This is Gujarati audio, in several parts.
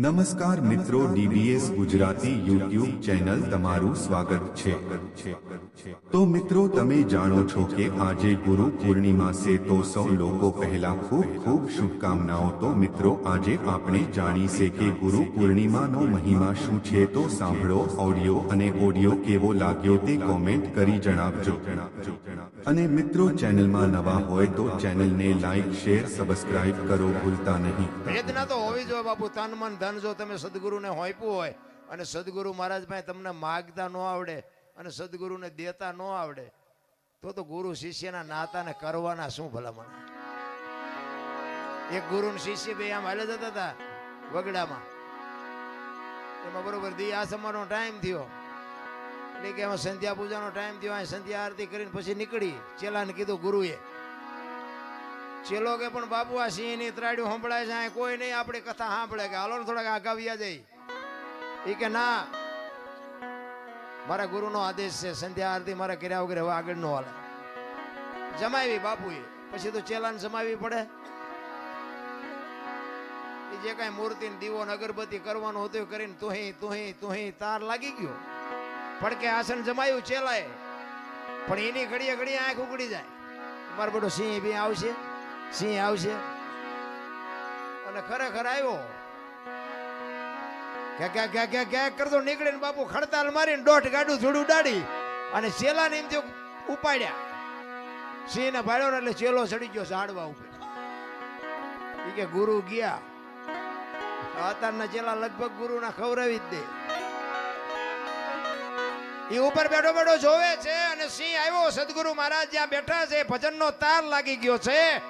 નમસ્કાર મિત્રો ડીબીએસ ગુજરાતી યુટ્યુબ ચેનલ તમારું સ્વાગત છે. તો મિત્રો, તમે જાણો છો કે આજે ગુરુ પૂર્ણિમા છે, તો સૌ લોકો પહેલા ખૂબ ખૂબ શુભકામનાઓ. તો મિત્રો, આજે આપણે જાણીશે કે ગુરુ પૂર્ણિમાનો મહિમા શું છે, તો સાંભળો ઓડિયો અને ઓડિયો કેવો લાગ્યો તે કોમેન્ટ કરી જણાવજો. અને મિત્રો, ચેનલમાં નવા હોય તો ચેનલને લાઈક, શેર, સબસ્ક્રાઇબ કરો ભૂલતા નહીં. વેદના તો હોવી જોઈએ બાપુ. તન મન ધન જો તમે સદગુરુને હોઈપું હોય અને સદગુરુ મહારાજ તમને માગતા ન આવડે અને સદગુરુને દેતા ન આવડે, તો તો ગુરુ શિષ્યના નાતાને કરવાના શું ભલામણ? એક ગુરુ શિષ્ય બે આમ હાલે જતા હતા વગડામાં. એમાં બરોબર દી આસમાનો ટાઈમ થયો. એટલે કે એમાં સંધ્યા પૂજાનો ટાઈમ થયો સંધ્યા આરતી કરીને પછી નીકળી. ચેલાને કીધું ગુરુએ ચેલો કે પણ બાપુ આ સિંહની ત્રાડ્યું સંભળાય છે, અહીં કોઈ નહીં આપણી કથા સાંભળે કે હાલો ને થોડાક આગાવ્યા જઈ. એ કે ના, મારા ગુરુનો આદેશ છે, સંધ્યા આરતી મારે કર્યા વગર હવે આગળ નો હાલે. જમાવી બાપુએ, પછી તો ચેલાને જમાવી પડે. એ જે કાંઈ મૂર્તિ દીવો ને અગરબત્તી કરવાનું હતું કરીને તુહી તુહી તુહી તાર લાગી ગયો. પડકે આસન જમાયું ચેલાએ, પણ એની ઘડીએ ઘડીએ આંખ ઉગડી જાય. મારો બધો સિંહ બી આવશે. સિંહ આવશે? અને ખરેખર આવ્યો. ક્યાં ક્યાં ક્યાં ક્યાં કરતો નીકળીને બાપુ ખડતાલ મારીને દોઢ ગાડું થોડું ઉડાડી અને ચેલાને એમ થયું ઉપાડ્યા. સિંહ ને ભાડ્યો ને એટલે ચેલો ચડી ગયો ઝાડવા ઉપર. એ કે ગુરુ ગયા. અત્યારના ચેલા લગભગ ગુરુના ખવડાવી જ દે. એ ઉપર બેઠો બેઠો જોવે છે અને સિંહ આવ્યો, સદગુરુ મહારાજ, જ્યાં બેઠા છે, ભજનનો તાર લાગી ગયો છે.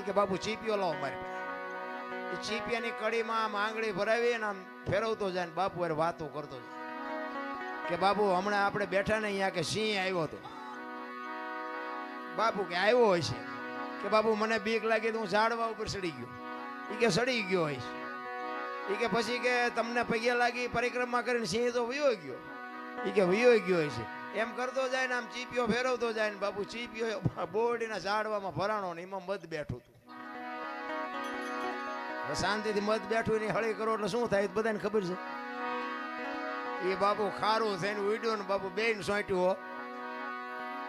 કે બાપુ, ચીપિયો લાવો મારી એ ચીપિયાની કડીમાં આમ આંગળી ભરાવી ને આમ ફેરવતો જાય ને બાપુ હારે વાતો કરતો જાય. કે બાપુ, હમણાં આપણે બેઠા ને અહીંયા કે સિંહ આવ્યો હતો. બાપુ કે આવ્યો હોય છે. કે બાપુ, મને બીક લાગી તો હું ઝાડવા ઉપર ચડી ગયો. ઈ કે સડી ગયો હોય છે. ઈ કે પછી કે તમને પગે લાગી પરિક્રમા કરીને સિંહ તો વયો ગયો. ઈ કે વયો ગયો છે. એમ કરતો જાય ને આમ ચીપિયો ફેરવતો જાય ને બાપુ, ચીપિયો બોરડીના ઝાડવામાં ભરાણો ને એમાં મધ બેઠું હતું. શાંતિથી મધ બેઠું ને હળી કરો એટલે શું થાય બધાને ખબર છે. એ બાપુ ખારું થઈને ઉડ્યો ને બાપુ બેન સોંટ્યું હો.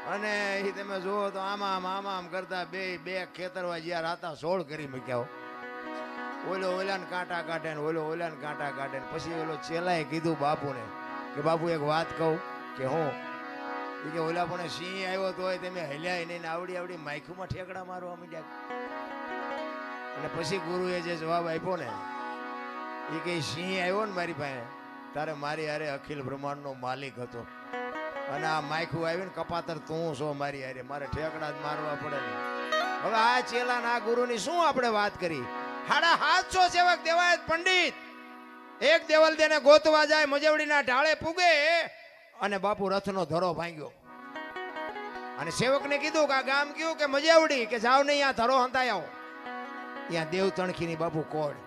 અને એ તમે જુઓ તો આમાં આમ આમાં આમ કરતા બે બે ખેતરવા જ્યાં રાતા સોળ કરી મૂક્યા ઓલો ઓલાને કાંટા કાઢે ને ઓલો ઓલાને કાંટા કાઢે ને પછી ઓલો ચેલાએ કીધું બાપુને કે બાપુ એક વાત કહું કે હું કે ઓલા પણ સિંહ આવ્યો તો તમે હલ્યા એને આવડી આવડી માયખુમાં ઠેકડા મારવા માંડ્યા. અને પછી ગુરુએ જે જવાબ આપ્યો ને એ કે સિંહ આવ્યો ને મારી પાસે, તારે મારી હારે અખિલ બ્રહ્માંડનો માલિક હતો. અને આ માયખું આવીને કપાતર તું છો મારી હારે, મારે ઠેકડા જ મારવા પડે ને. હવે આ ચેલા ના ગુરુની શું આપણે વાત કરી? હાડા હાથસો સેવક દેવાયત પંડિત. એક દેવલ દેને ગોતવા જાય, મજવડીના ઢાળે પૂગે અને બાપુ રથનો ધરો ભાંગ્યો. અને સેવકને કીધું કે આ ગામ કયું કે મજવડી કે જાવ નહીં, આ ધરો હંતાઈ આવો. ત્યાં દેવ તણખીની બાપુ કોડ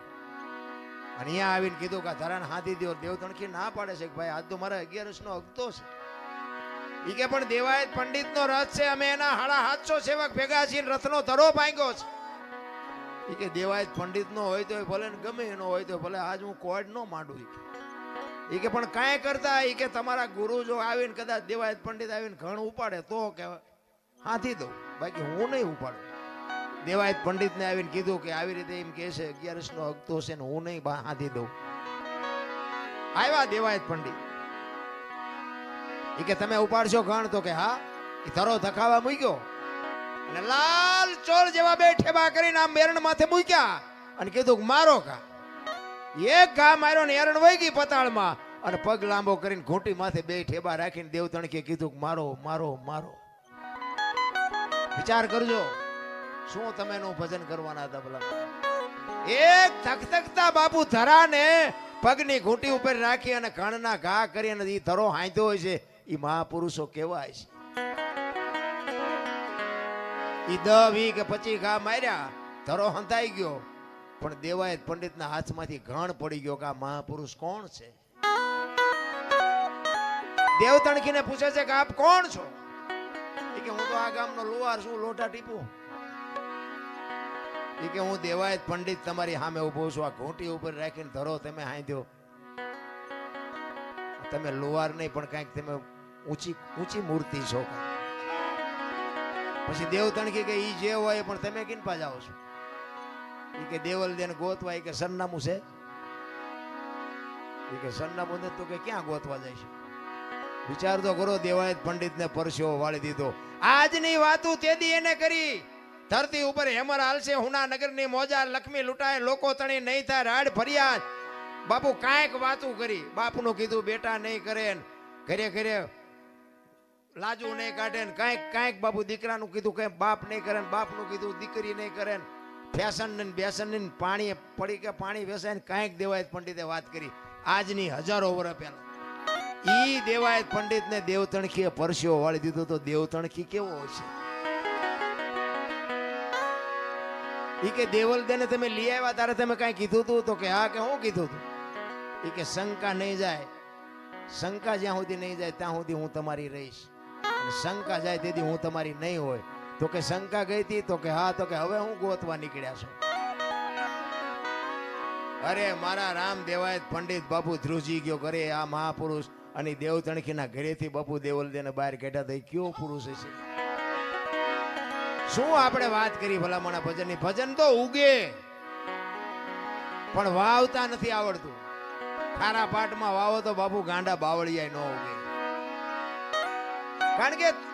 અને અહીંયા આવીને કીધું કે ધરાને હાથી દો દેવ તણખી ના પાડે છે કે ભાઈ, આજ તો મારા અગિયારસ નો અગતો છે. એ કે પણ દેવાયત પંડિત નો રથ છે, અમે એના હાડા હાથસો સેવક ભેગા છીએ રથનો ધરો ભાંગ્યો છે. એ કે દેવાયત પંડિત નો હોય તો ભલે ગમે એનો હોય તો ભલે, આજ હું કોડ નો માંડું ઈ કે. પણ કાંઈ કરતા એ કે તમારા ગુરુ જો આવીને કદાચ દેવાયત પંડિત આવીને ઘણ ઉપાડે, તો કે હાથી દઉં. બાકી હું નહીં ઉપાડું. દેવાયત પંડિત ને આવીને કીધું કે આવી રીતે એમ કે છે અગિયારસ નો હકતો છે ને હું નહીં હાથી દઉં. આવ્યા દેવાયત પંડિત. એ કે તમે ઉપાડશો ઘણ, તો કે હા એ ધરો ધખાવા મૂક્યો. અને લાલ ચોર જેવા બે ઠેબા કરીને આમ મેરણ માથે મૂક્યા અને કીધું મારો કા? એક ઘા માર્યો ને એરણ વહી ગઈ પતાળમાં. અને પગ લાંબો કરીને ઘૂંટી માથે બે ઠેબા રાખીને દેવ તણકે કીધું મારો મારો મારો. વિચાર કરજો, શું તમે એનું ભજન કરવાના હતા એક થકથકતા બાપુ ધરાને પગની ઘૂંટી ઉપર રાખી અને કણના ઘા કરી અને એ ધરો હાંધ્યો હોય છે. એ મહાપુરુષો કેવાય છે. ઈ દ વી કે પચી ઘા માર્યા, ધરો હંતાઈ ગયો. પણ દેવાય પંડિતના હાથમાંથી ઘણ પડી ગયો કે આ મહાપુરુષ કોણ છે? દેવ તણખીને પૂછે છે કે આપ કોણ છો? કે હું તો આ ગામનો લુવાર છું લોટા ટીપું. ઈ કે હું દેવાયત પંડિત તમારી સામે ઊભો છું, આ ઘોંટી ઉપર રાખીને ધરો, તમે હાંધ્યો. તમે લુવાર નહીં, પણ કાંઈક તમે ઊંચી ઊંચી મૂર્તિ છો. પછી દેવ તણખી કે ઈ જે હોય પણ તમે કિન પા જાઓ છો? ઈ કે દેવલ દેન ગોતવા કે સરનામું છે. એ કે સરનામું નથી, તો કે ક્યાં ગોતવા જાય છે વિચાર તો કરો, દેવાયત પંડિતને પરસ્યો વાળી દીધો. આજની વાતું તેદી એને કરી. ધરતી ઉપર હેમર હાલશે હુના નગરની મોજા લક્ષ્મી લૂંટાય, લોકો તણી નહીં થાય, રાડ ફરિયાદ. બાપુ કાંઈક વાતું કરી. બાપનું કીધું, બેટા નહીં કરે ઘરે ઘરે લાજુ નહીં કાઢે ને, કાંઈક કાંઈક બાપુ દીકરાનું કીધું, કઈ બાપ નહીં કરે બાપનું કીધું, દીકરી નહીં કરે ને. ફેશન ને બેસન ને પાણી પડી કે પાણી વેસાય ને કાંઈક દેવાયત પંડિતે વાત કરી. આજની હજારો વર્ષ પહેલા. ઈ દેવાયત પંડિત ને દેવતણખીએ પરસ્યો વાળી દીધો તો દેવતણખી કેવો હશે? ઈ કે દેવલ દેને તમે લઈ આવ્યા તારે તમે કાંઈ કીધું તું? તો કે હા કે હું કીધું તું? ઈ કે શંકા નહીં જાય. શંકા જ્યાં સુધી નહીં જાય ત્યાં સુધી હું તમારી રહીશ. શંકા જાય તેથી હું તમારી નહીં હોય. તો કે શંકા ગઈ હતી તો કે હા, તો કે હવે હું ગોતવા નીકળ્યા છું. અરે, મારા રામ દેવાય પંડિત બાપુ ધ્રુજી ગયો કરે આ મહાપુરુષ અને દેવ ઘરેથી બાપુ દેવલ દેને બહાર કાઢ્યા થઈ કયો પુરુષ છે શું આપણે વાત કરી ભલામણા ભજનની? ભજન તો ઉગે, પણ વાવતા નથી આવડતું. ખારા પાટમાં વાવો તો બાપુ ગાંડા બાવળિયા ન ઉગે. કારણ કે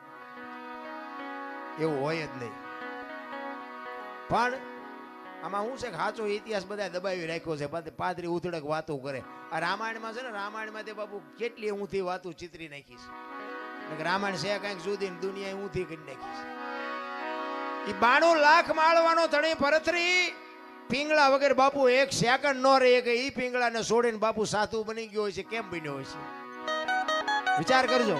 એવું હોય જ નહીં. પણ આમાં હું છે કે સાચો ઇતિહાસ બધા દબાવી રાખ્યો છે પાદરી ઉથડક વાતો કરે. આ રામાયણમાં છે ને, રામાયણમાં તે બાપુ કેટલી ઊંધી વાતો ચિતરી નાખી છે. રામાયણ છે કાંઈક સુધી દુનિયાએ દુનિયા ઊંધી કરી નાખી છે. એ બાણું લાખ માળવાનો ધણી ભરતરી પિંગળા વગર બાપુ એક સેકન્ડ નો રહે કે એ પિંગળાને છોડીને બાપુ સાધુ બની ગયો હોય છે, કેમ બન્યો હોય છે? વિચાર કરજો.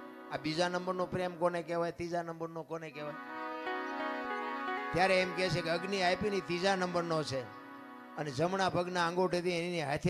આ બીજા નંબરનો પ્રેમ કોને કહેવાય? ત્રીજા નંબરનો કોને કહેવાય? ત્યારે એમ કહે છે કે અગ્નિ આપી ની ત્રીજા નંબરનો છે. અને જમણા પગના આંગોઠેથી એની હાથે